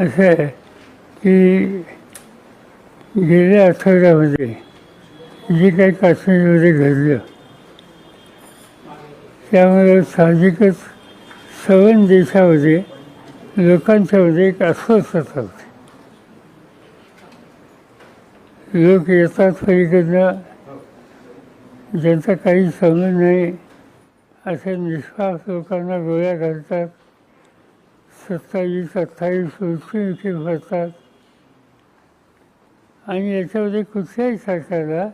असं आहे की गेल्या आठवड्यामध्ये जे काही काश्मीरमध्ये घडलं त्यामुळे साहजिकच सवन देशामध्ये लोकांच्यामध्ये एक अस्वस्थता होते. लोक येतात पलीकडनं ज्यांचा काही संबंध नाही असे निष्पास लोकांना गोळ्या घालतात. सत्तावीस अठ्ठावीस इथे भरतात आणि याच्यामध्ये कुठल्याही सरकारला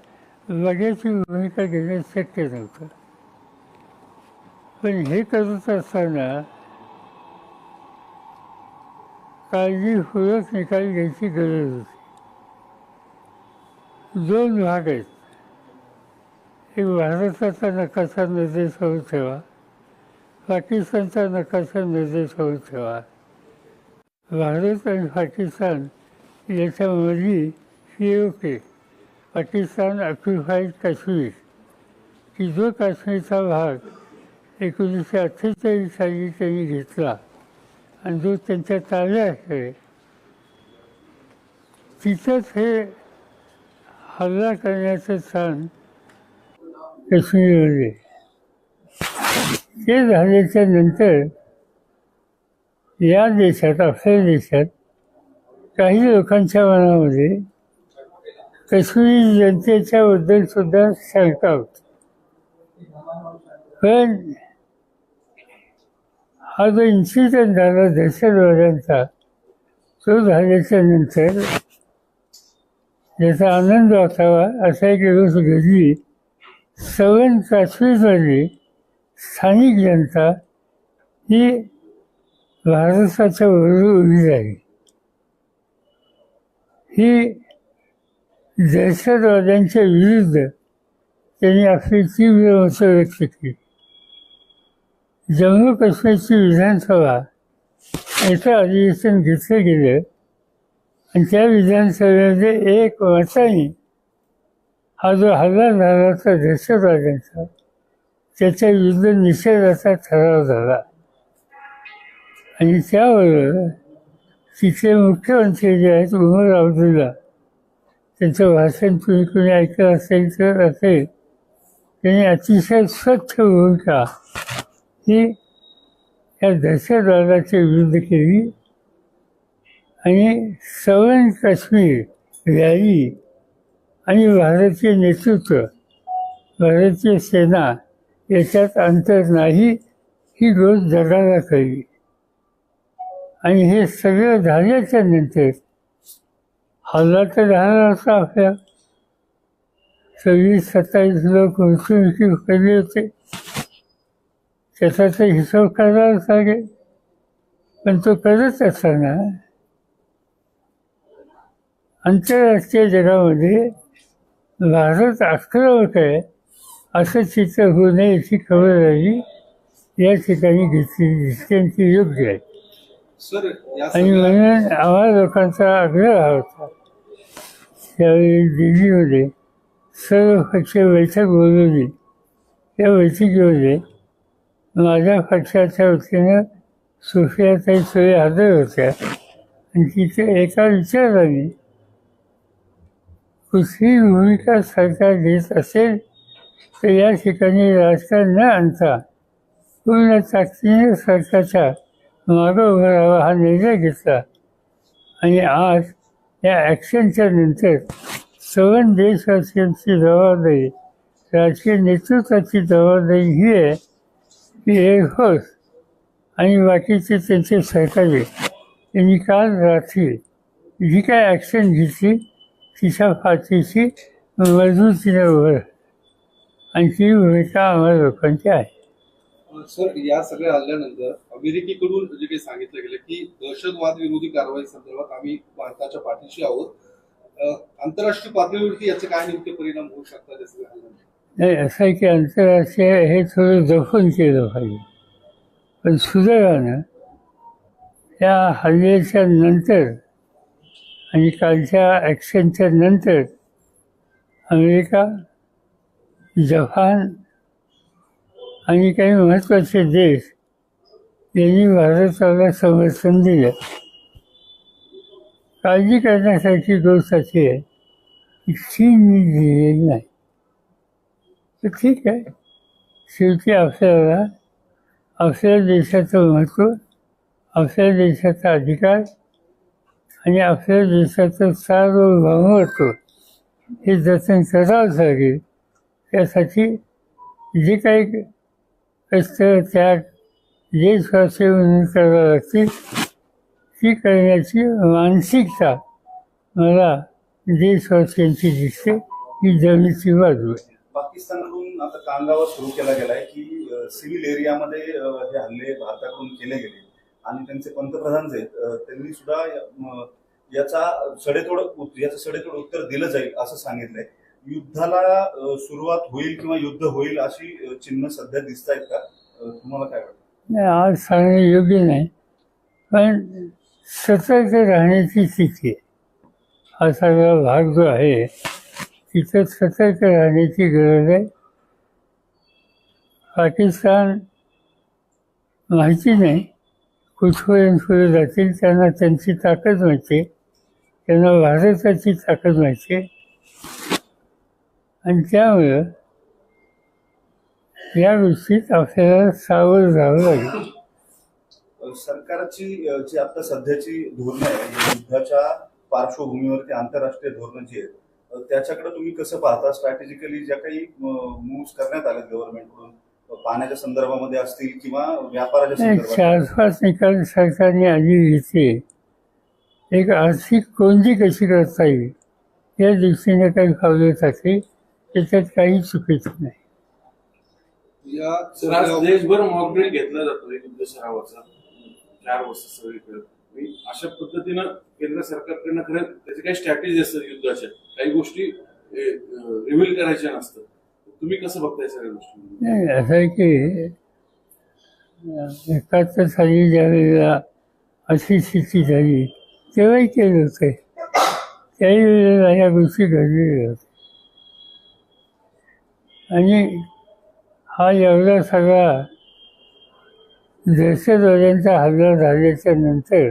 लगेची भूमिका घेणं शक्य नव्हतं. पण हे करत असताना काळजीपूर्वक निकाल घ्यायची गरज होती. दोन भाग आहेत. एक भारताचा नकाशा निर्देशावर ठेवा. पाकिस्तानचा नकाशा होत ठेवा. भारत आणि पाकिस्तान याच्यामधली पी पाकिस्तान ऑक्युफाईड काश्मीर. की जो काश्मीरचा भाग एकोणीसशे अठ्ठेचाळीस साली त्यांनी घेतला आणि जो त्यांच्या ताब्यात आहे तिथंच हे हल्ला करण्याचं स्थान काश्मीरमध्ये. ते झाल्याच्यानंतर या देशात आपल्या देशात काही लोकांच्या मनामध्ये कश्मीरी जनतेच्या बद्दल सुद्धा शंका होती. पण हा जो इन्सिडेंट झाला दहशतवाद्यांचा तो झाल्याच्यानंतर ज्याचा आनंद असावा असा एक दिवस घडली. सवन काश्मीरमधली स्थानिक जनता ही भारताच्या बरोबर उभी राहिली. ही दहशतवाद्यांच्या विरुद्ध त्यांनी आपली तीव्र मतं व्यक्त केली. जम्मू काश्मीरची विधानसभा याचं अधिवेशन घेतलं गेलं आणि त्या विधानसभेमध्ये एक मताने हा जो हल्ला झाला होता दहशतवाद्यांचा त्याच्या युद्ध निषेधाचा ठराव झाला. आणि त्याबरोबर तिथले मुख्यमंत्री जे आहेत उमर अब्दुल्ला त्यांचं भाषण तुम्ही कोणी ऐकलं असेल तर असेल त्यांनी अतिशय स्वच्छ भूमिका ही या दहशतवादाच्या विरुद्ध केली. आणि सवन काश्मीर रॅली आणि भारतीय नेतृत्व भारतीय सेना याच्यात अंतर नाही. ही गोष्ट जगाला कळली आणि हे सगळं झाल्याच्यानंतर हल्ला तर झाला होता आपल्या. सव्वीस सत्तावीस लोक मृत्युमुखी पडले होते. त्याचा तर हिशोब करावाच लागेल. पण तो करत असताना आंतरराष्ट्रीय जगामध्ये भारत आक्रमक आहे. असं चित्र होऊ नये याची खबरदारी या ठिकाणी घेतली दिसते योग्य आहे. आणि म्हणून आम्हा लोकांचा आग्रह होता. त्यावेळी दिल्लीमध्ये सर्व पक्ष बैठक बोलवली. त्या बैठकीमध्ये माझ्या पक्षाच्या वतीनं सुफियाताई सोय हजर होत्या. आणि तिथे एका विचाराने कुठलीही भूमिका सरकार घेत असेल तर या ठिकाणी राजकारण न आणता पूर्ण ताकदीने सरकारच्या मागं उभं राहावा हा निर्णय घेतला. आणि आज या ॲक्शनच्या नंतर सवन देशवासियांची जबाबदारी राजकीय नेतृत्वाची जबाबदारी ही आहे की एअरफोर्स आणि बाकीचे त्यांचे सहकारी यांनी काल रात्री जी काय ॲक्शन घेतली तिच्या पाठीशी मजबूतीने उभं आणि ती भूमिका आम्हा लोकांची आहे. सर या सगळ्या हल्ल्यानंतर अमेरिकेकडून जे काही सांगितलं गेलं की दहशतवाद विरोधी कारवाई संदर्भात आम्ही भारताच्या पाठीशी आहोत. आंतरराष्ट्रीय पातळीवरती याचे काय नेमके परिणाम होऊ शकतात या सगळ्या हल्ल्यानंतर नाही असं आहे की आंतरराष्ट्रीय हे थोडं जपून केलं पाहिजे. पण सुदैवानं या हल्ल्याच्या नंतर आणि कालच्या ॲक्शनच्या नंतर अमेरिका जपान आणि काही महत्त्वाचे देश यांनी भारताला समर्थन दिलं. काळजी करण्यासाठी गोष्ट अशी आहे की चीन मी दिलेली नाही. तर ठीक आहे. शेवटी आपल्याला आपल्या देशाचं महत्त्व आपल्या देशाचा अधिकार आणि आपल्या देशाचं सार्वभौमत्व हे जतन करावंच लागेल. त्यासाठी जे काही कष्ट त्याग जे म्हणून करावं लागतील ती करण्याची मानसिकता मला देशवासियांची दिसते ही जमिनीची बाजू आहे. पाकिस्तानकडून आता कांगावा सुरू केला गेला आहे की सिव्हिल एरियामध्ये हे हल्ले भारताकडून केले गेले. आणि त्यांचे पंतप्रधान जे त्यांनी सुद्धा याचा सडेतोड याचं सडेतोड उत्तर दिलं जाईल असं सांगितलंय. युद्धाला सुरुवात होईल किंवा युद्ध होईल अशी चिन्ह सध्या दिसत आहेत का तुम्हाला काय वाटतं? नाही आज सांगणे योग्य नाही. पण सतर्क राहण्याची स्थिती आहे. हा सगळा भाग जो आहे तिथं सतर्क राहण्याची गरज आहे. पाकिस्तान माहिती नाही कुठपर्यंत पुढे जातील त्यांना त्यांची ताकद माहिती त्यांना भारताची ताकद माहिती आणि त्यामुळं या गोष्टीत आपल्याला सावध राहावं लागेल. सरकारची जी आता सध्याची धोरणं आहे या युद्धाच्या पार्श्वभूमीवरती आंतरराष्ट्रीय धोरणं जी आहेत त्याच्याकडे तुम्ही कसं पाहता? स्ट्रॅटेजिकली ज्या काही मूव्ह करण्यात आल्या गव्हर्नमेंटकडून पाण्याच्या संदर्भामध्ये असतील किंवा व्यापाराच्या चार पाच निकाल सरकारने आधी घेतले. एक आर्थिक कोणती कशी करता येईल? या दृष्टीने काही पावले टाकली त्याच्यात काही चुकीचं नाही. या देशभर मॉकड्रिल घेतला जातो युद्ध सरावाचा. चार वर्ष सगळीकडे. आणि अशा पद्धतीनं केंद्र सरकारकडनं खरं त्याचे काही स्ट्रॅटेजी असतात युद्धाच्या काही गोष्टी रिव्हील करायच्या नसतात. तुम्ही कसं बघताय सगळ्या गोष्टी? नाही असं आहे की एकाहत्तर साली ज्यावेळेला अशी स्थिती झाली तेव्हाही केलं होतं. त्याही वेळेला ह्या गोष्टी घडलेल्या होत्या. आणि हा एवढा सगळा दहशतवाद्यांचा हल्ला झाल्याच्यानंतर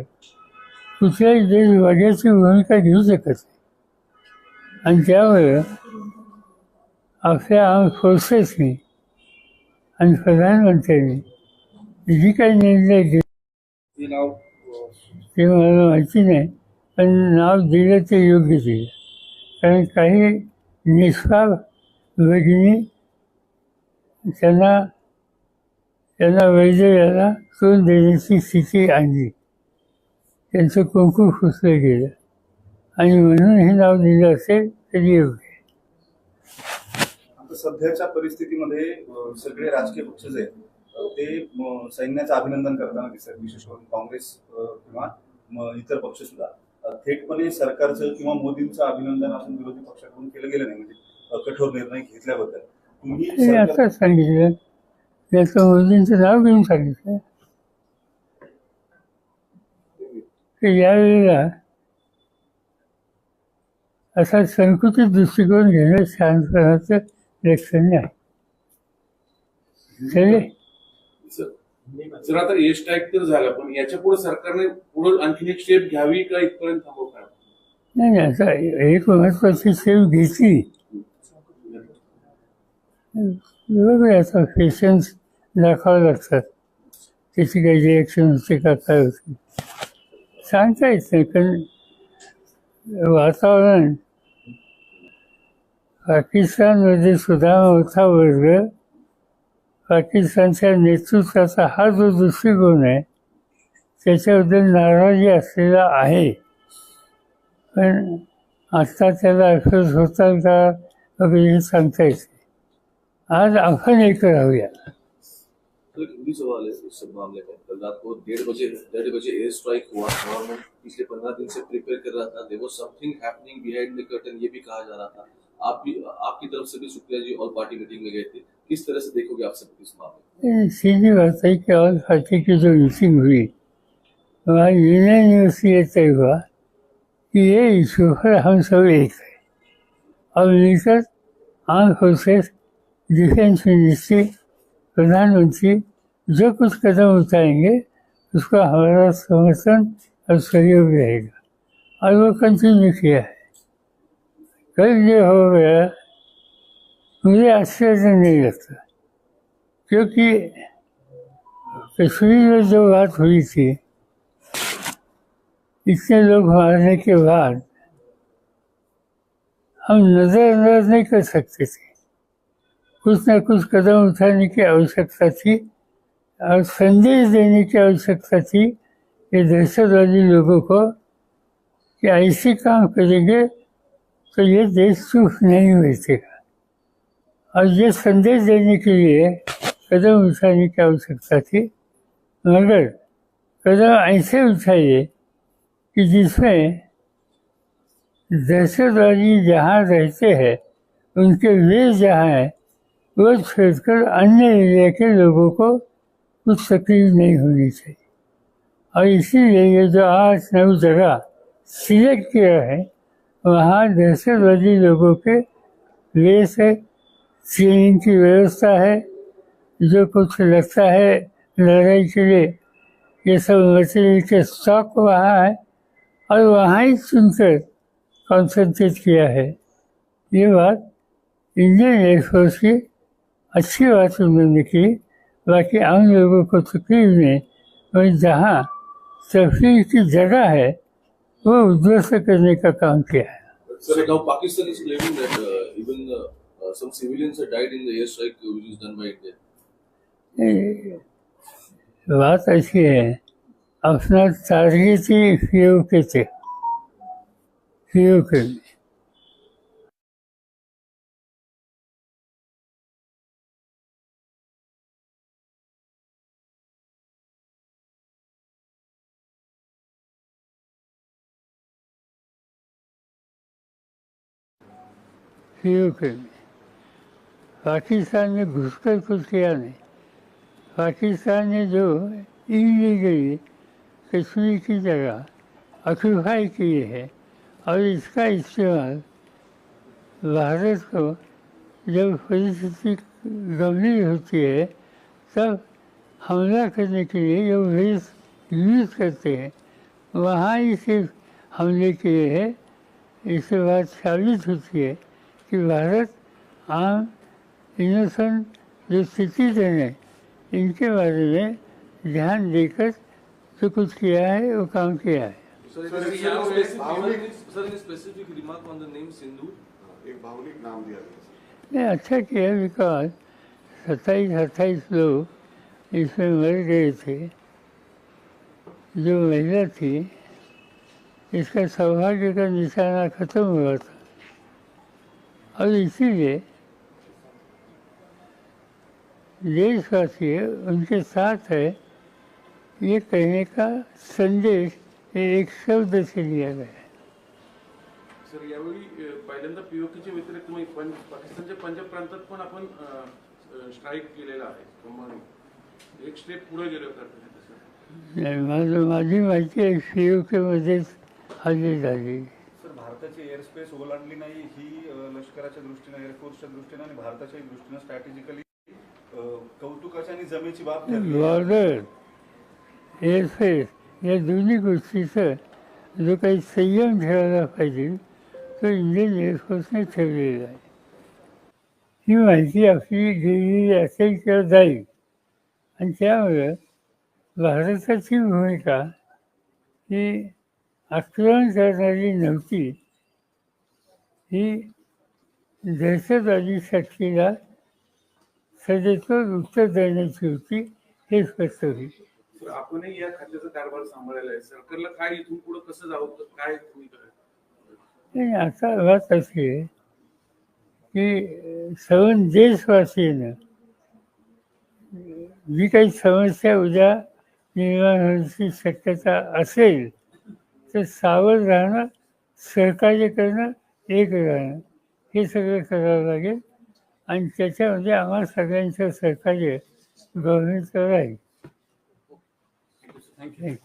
कुठलाही देश वड्याची भूमिका घेऊ शकत नाही. आणि त्यामुळं आपल्या फोर्सेसनी आणि प्रधानमंत्र्यांनी जी काही निर्णय अ, ते मला माहिती नाही पण नाव दिलं ते योग्य दिलं. कारण काही निष्पाप भगिनी त्यांना त्यांना वैद्यकाला तोंड देण्याची स्थिती आणली. त्यांचं कुंकू फुसलं गेलं. आणि म्हणून हे नाव दिलं असेल तरी योग्य. सध्याच्या परिस्थितीमध्ये सगळे राजकीय पक्ष जे आहेत ते सैन्याचं अभिनंदन करताना दिसतात विशेष करून काँग्रेस किंवा इतर पक्ष सुद्धा. थेटपणे सरकारचं किंवा मोदींचं अभिनंदन असून विरोधी पक्षाकडून केलं गेलं नाही. म्हणजे कठोर निर्णय घेतल्याबद्दल. तुम्ही असंच सांगितलं. त्याचं मोदींचं नाव घेऊन सांगितलं. यावेळेला असा संकुचित दृष्टिकोन घेणं शहाणपणाचं लक्षण नाही. स्ट्राईक तर झाला पण याच्यापुढे सरकारने पुढे आणखीन एक स्टेप घ्यावी का इथपर्यंत थांबव काय नाही नाही आता एक महत्वाची सेव घेतली बरोबर आहे, आता पेशन्स दाखवावं लागतात. त्याची काही रिॲक्शन होते का काय होते. सांगता येत नाही कारण वातावरण पाकिस्तानमध्ये सुद्धा मोठा वर्ग पाकिस्तानच्या नेतृत्वाचा हा जो दृष्टिकोन आहे त्याच्याबद्दल नाराजी असलेला आहे. पण आत्ता त्याला अफेस होतात का वगैरे हे सांगता येत आज राहूया तो सवाल है। इस मामले में। कल रात को डेढ़ बजे डेढ़ बजे एयर स्ट्राइक हुआ। गवर्नमेंट पिछले पंद्रह दिन से प्रिपेयर कर रहा था। There was something happening behind the curtain ये भी कहा जा रहा था। आप भी आपकी तरफ़ से भी शुक्रिया जी और पार्टी मीटिंग में गए थे। किस तरह से देखोगे आप सब इस मामले सीधी बात है कि पार्टी की जो मीटिंग हुई यूनानिमसली ये तय हुआ कि ये इशू पर हम सब एक हैं। और मिलकर फोर्सेस डिफेंस मिनिस्ट्री प्रधानमंत्री जो कुछ कदम उठाएंगे उसका हमारा समर्थन और सहयोग रहेगा। और वो कंटिन्यू किया है। कल ये हो गया मुझे आश्चर्य नहीं लगता क्योंकि कश्मीर में जो बात हुई थी इतने लोग मारने के बाद हम नज़रअंदाज नहीं कर सकते थे। कुछ ना कुछ कदम उठाने की आवश्यकता थी और संदेश देने की आवश्यकता थी ये दहशतवादी लोगों को कि ऐसे काम करेंगे तो ये देश चुप नहीं बैठेगा और ये संदेश देने के लिए कदम उठाने की आवश्यकता थी। मगर कदम ऐसे उठाइए कि जिसमें दहशतवादी जहाँ रहते हैं, उनके वे जहाँ हैं वो छोड़कर अन्य एरिया के लोगों को कुछ तकलीफ नहीं होनी चाहिए। और इसीलिए ये जो आज नव जगह सिलेक्ट किया है वहाँ दहशतवादी लोगों के वेस है सीलिंग की व्यवस्था है जो कुछ लगता है लड़ाई के लिए। ये सब मटेरियल के स्टॉक वहाँ है और वहाँ ही सुनकर कॉन्सेंट्रेट किया है। ये बात इंडियन एयरफोर्स की अच्छी बात उन्होंने की बाकी आम लोगों को तकलीफ नहीं और जहाँ तफरीह की जगह है वो उद्ध्वस्त करने का काम किया है So now Pakistan is claiming that uh, even uh, uh, some civilians have died in the airstrike uh, which is done by India. ये बात ऐसी है अपना टारगेट ही फीओ के थे फीओ के लिए फीओ के लिए पाकिस्तान ने घुसकर कुछ किया नहीं पाकिस्तान ने जो इलीगली कश्मीर की जगह ऑक्यूपाई की है और इसका इस्तेमाल भारत को जब परिस्थिति गंभीर होती है तब हमला करने के लिए जो वेस यूज करते हैं वहाँ ही सिर्फ हमले किए हैं इससे बात साबित होती है। कि भारत आम इनोसेंट जो सिटीजन है इनके बारे में ध्यान देकर जो कुछ किया है वो काम किया है नहीं अच्छा किया बिकॉज सत्ताईस अट्ठाईस लोग इसमें मर गए थे। जो महिला थी इसका सौभाग्य का निशाना खत्म हुआ था। और इसीलिए देशवासी उनके साथ है ये कहने का संदेश एक शब्द से लिया गया है सर यावेळी पहिल्यांदा पीओकेच्या व्यतिरिक्त मग पंज पाकिस्तानच्या पंजाब प्रांतात पण आपण स्ट्राईक केलेला आहे. एक स्टेप पुढे गेलो नाही, माझं माझी माहिती आहे सी यू केमध्येच हल्ली झाली. भारताची एअरस्पेस ओलांडली नाही ही लष्कराच्या दृष्टीनं एअरफोर्सच्या दृष्टीनं आणि भारताच्या दृष्टीनं स्ट्रॅटेजिकली कौतुकाची आणि जमेची बाब बॉर्डर एअरस्पेस या दोन्ही गोष्टीचं जो काही संयम ठेवायला पाहिजे तो इंडियन एअरफोर्सने ठेवलेला आहे. ही माहिती आपली गेलेली असेल किंवा जाईल. आणि त्यामुळं भारताची भूमिका ही आक्रमण करणारी नव्हती. ही दहशतवादी शक्तीला सदैव उत्तर देण्याची होती हे स्पष्ट होईल. आपणही या खात्याचा कारभार सांभाळलेला आहे. सरकारला काय इथून पुढे कसं जावं? काय नाही आता बात अशी आहे की सर्व देशवासीनं जी काही समस्या उद्या निर्माण होण्याची शक्यता असेल तर सावध राहणं सहकार्य करणं एक राहणं हे सगळं करावं लागेल. आणि त्याच्यामध्ये आम्हा सगळ्यांचं सहकार्य गव्हर्नमेंटचं राहील थँक्यू